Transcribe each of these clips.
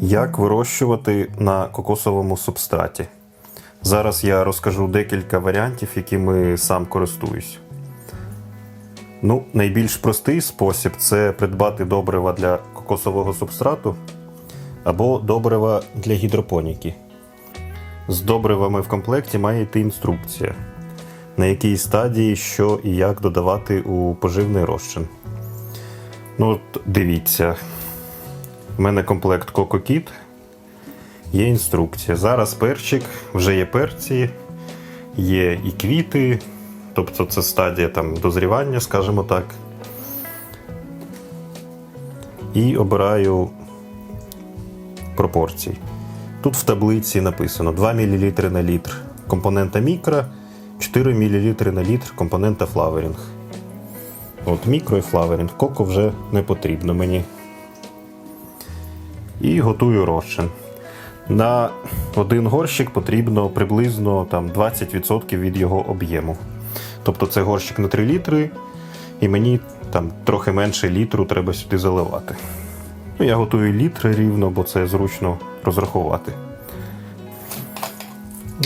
Як вирощувати на кокосовому субстраті? Зараз я розкажу декілька варіантів, якими сам користуюсь. Ну, найбільш простий спосіб це придбати добрива для кокосового субстрату або добрива для гідропоніки. З добривами в комплекті має йти інструкція, на якій стадії що і як додавати у поживний розчин. Ну, от дивіться, у мене комплект CocoKit, є інструкція. Зараз перчик, вже є перці, є і квіти, тобто це стадія там, дозрівання, скажімо так. І обираю пропорції. Тут в таблиці написано 2 мл на літр компонента мікро, 4 мл на літр компонента флаверінг. От мікро і флаверінг. Коко вже не потрібно мені. І готую розчин. На один горщик потрібно приблизно там, 20% від його об'єму. Тобто це горщик на 3 літри, і мені там трохи менше літру треба сюди заливати. Ну, я готую літри рівно, бо це зручно розрахувати.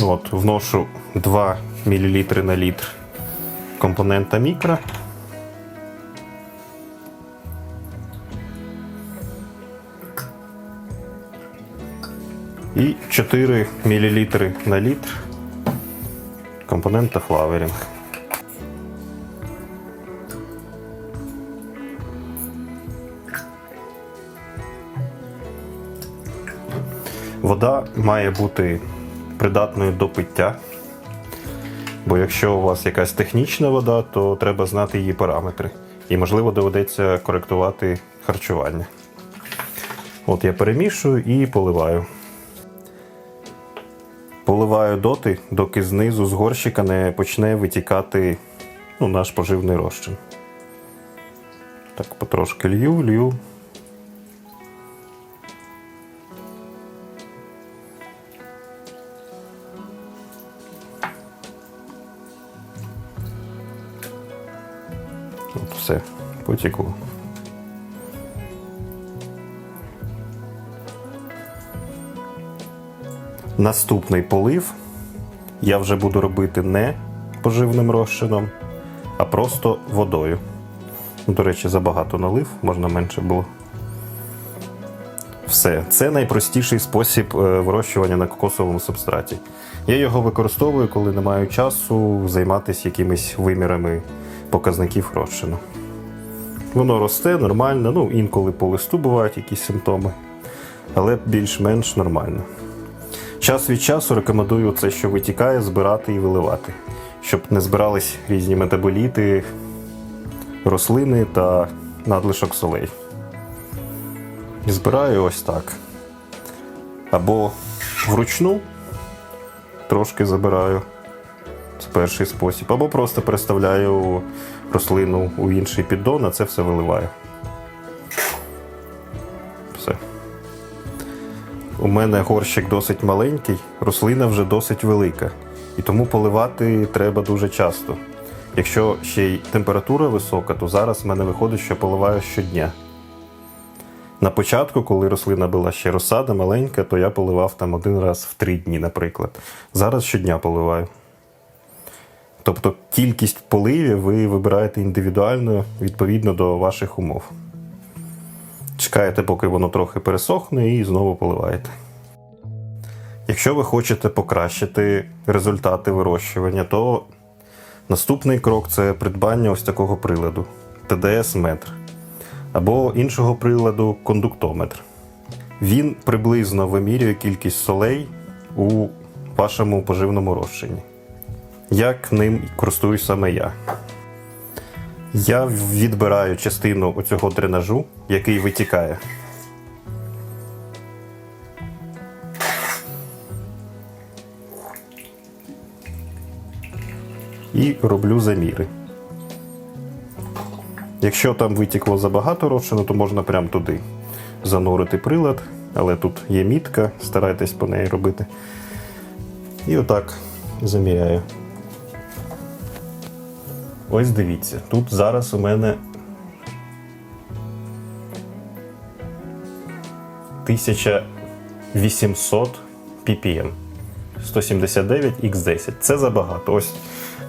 От, вношу 2 мл на літр компонента мікро. І 4 мл на літр компонента флаверінг. Вода має бути придатною до пиття. Бо якщо у вас якась технічна вода, то треба знати її параметри. І, можливо, доведеться коректувати харчування. От я перемішую і поливаю. Поливаю доти, доки знизу з горщика не почне витікати ну, наш поживний розчин. Так, потрошки лью, лью. От все, потекло. Наступний полив я вже буду робити не поживним розчином, а просто водою. Ну, До речі, забагато налив, можна менше було. Все, це найпростіший спосіб е, вирощування на кокосовому субстраті. Я його використовую, коли не маю часу займатися якимись вимірами показників розчину. Воно росте нормально, ну інколи по листу бувають якісь симптоми, але більш-менш нормально. Час від часу рекомендую це, що витікає, збирати і виливати, щоб не збирались різні метаболіти, рослини та надлишок солей. Збираю ось так. Або вручну трошки забираю. Це перший спосіб. Або просто переставляю рослину у інший піддон, а це все виливаю. У мене горщик досить маленький, рослина вже досить велика. І тому поливати треба дуже часто. Якщо ще й температура висока, то зараз в мене виходить, що поливаю щодня. На початку, коли рослина була ще розсада маленька, то я поливав там один раз в три дні, наприклад. Зараз щодня поливаю. Тобто кількість поливів ви вибираєте індивідуально відповідно до ваших умов. Чекаєте, поки воно трохи пересохне, і знову поливаєте. Якщо ви хочете покращити результати вирощування, то наступний крок це придбання ось такого приладу ТДС-метр або іншого приладу кондуктометр. Він приблизно вимірює кількість солей у вашому поживному розчині. Як ним користуюсь саме я? Я відбираю частину оцього дренажу, який витікає. І роблю заміри. Якщо там витікло забагато розчину, то можна прямо туди занурити прилад, але тут є мітка, старайтесь по неї робити. І отак заміряю. Ось дивіться, тут зараз у мене 1000 800 ppm. 179 x 10 Це забагато. Ось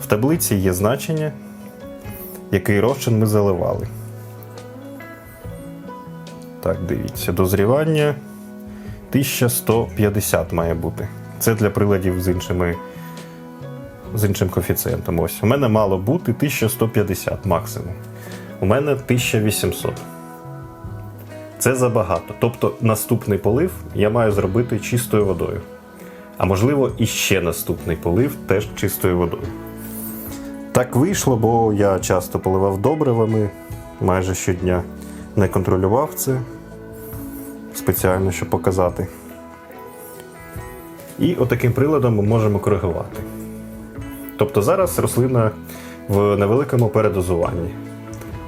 в таблиці є значення, який розчин ми заливали. Так, дивіться, дозрівання 1150 має бути. Це для приладів з іншими. З іншим коефіцієнтом. Ось. У мене мало бути 1150 максимум. У мене 1800. Це забагато. Тобто наступний полив я маю зробити чистою водою. А можливо, і ще наступний полив теж чистою водою. Так вийшло, бо я часто поливав добривами майже щодня. Не контролював це спеціально, щоб показати. І отаким приладом ми можемо коригувати. Тобто зараз рослина в невеликому передозуванні.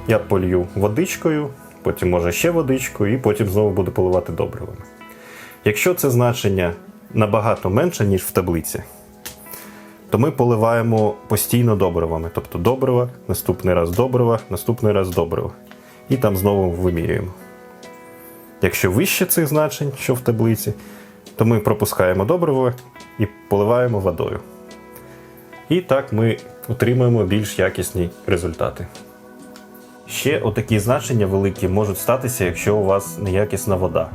Я полью водичкою, потім може ще водичкою, і потім знову буду поливати добривами. Якщо це значення набагато менше, ніж в таблиці, то ми поливаємо постійно добривами. Тобто добрива, наступний раз добрива, наступний раз добрива. І там знову вимірюємо. Якщо вище цих значень, що в таблиці, то ми пропускаємо добриво і поливаємо водою. І так ми отримуємо більш якісні результати. Ще отакі значення великі можуть статися, якщо у вас неякісна вода.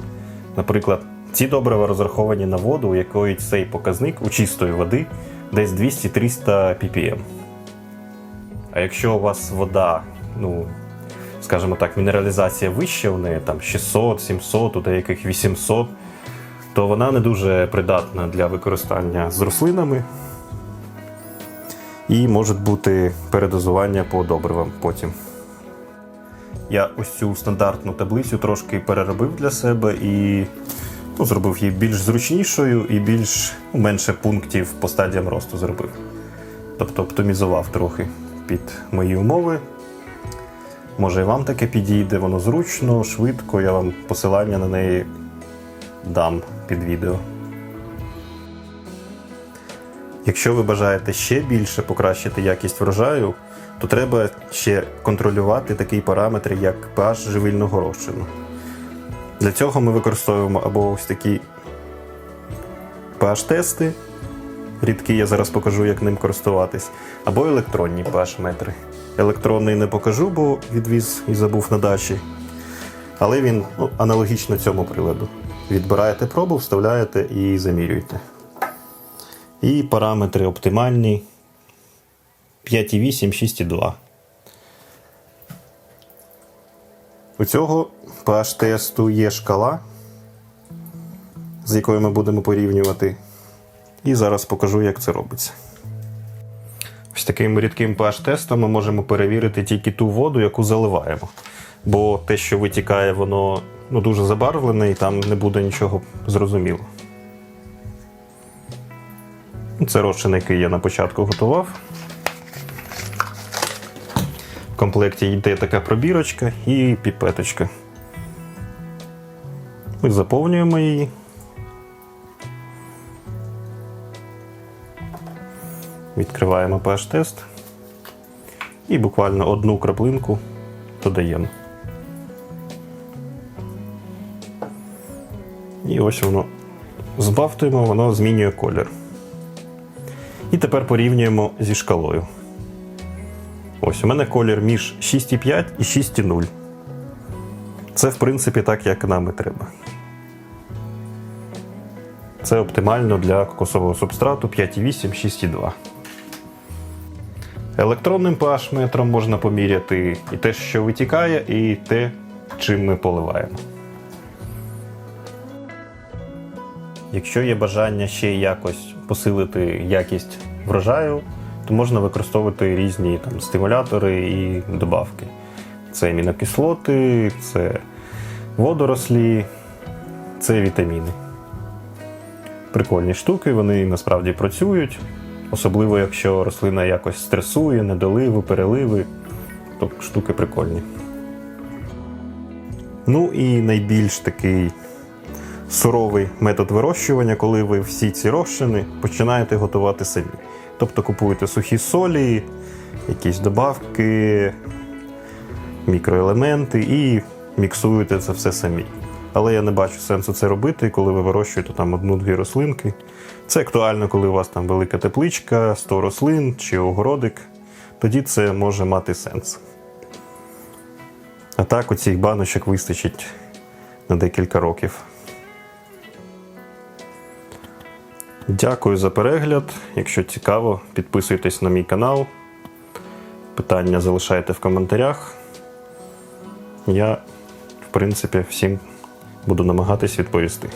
Наприклад, ці добрива розраховані на воду, у якої цей показник у чистої води десь 200-300 ppm. А якщо у вас вода, ну, скажімо так, мінералізація вища у неї, там 600, 700, у деяких 800, то вона не дуже придатна для використання з рослинами. І може бути передозування по добривам потім. Я ось цю стандартну таблицю трошки переробив для себе і ну, зробив її більш зручнішою і більш ну, менше пунктів по стадіям росту зробив. Тобто оптимізував трохи під мої умови. Може і вам таке підійде, воно зручно, швидко, я вам посилання на неї дам під відео. Якщо ви бажаєте ще більше покращити якість врожаю, то треба ще контролювати такий параметр, як pH живильного розчину. Для цього ми використовуємо або ось такі pH-тести, рідкі, я зараз покажу, як ним користуватись, або електронні pH-метри. Електронний не покажу, бо відвіз і забув на дачі. Але він ну, аналогічно цьому приладу. Відбираєте пробу, вставляєте і замірюєте. І параметри оптимальні 5,8, 6,2. У цього pH тесту є шкала, з якою ми будемо порівнювати. І зараз покажу, як це робиться. Ось таким рідким pH тестом ми можемо перевірити тільки ту воду, яку заливаємо. Бо те, що витікає, воно ну, дуже забарвлене і там не буде нічого зрозуміло. Це розчин, який я на початку готував. В комплекті йде така пробірочка і піпеточка. Ми заповнюємо її. Відкриваємо pH-тест і буквально одну краплинку додаємо. І ось воно збавтуємо, воно змінює колір. І тепер порівнюємо зі шкалою. Ось у мене колір між 6,5 і 6,0. Це, в принципі, так, як нам і треба. Це оптимально для кокосового субстрату 5,8, 6,2. Електронним pH метром можна поміряти і те, що витікає, і те, чим ми поливаємо. Якщо є бажання ще якось посилити якість врожаю, то можна використовувати різні там, стимулятори і добавки. Це амінокислоти, це водорослі, це вітаміни. Прикольні штуки, вони насправді працюють, особливо якщо рослина якось стресує, недоливи, переливи, то штуки прикольні. Ну і найбільш такий суровий метод вирощування, коли ви всі ці розчини починаєте готувати самі. Тобто купуєте сухі солі, якісь добавки, мікроелементи і міксуєте це все самі. Але я не бачу сенсу це робити, коли ви вирощуєте там одну-дві рослинки. Це актуально, коли у вас там велика тепличка, 100 рослин чи огородик. Тоді це може мати сенс. А так, оцих баночок вистачить на декілька років. Дякую за перегляд. Якщо цікаво, підписуйтесь на мій канал. Питання залишайте в коментарях. Я, в принципі, всім буду намагатись відповісти.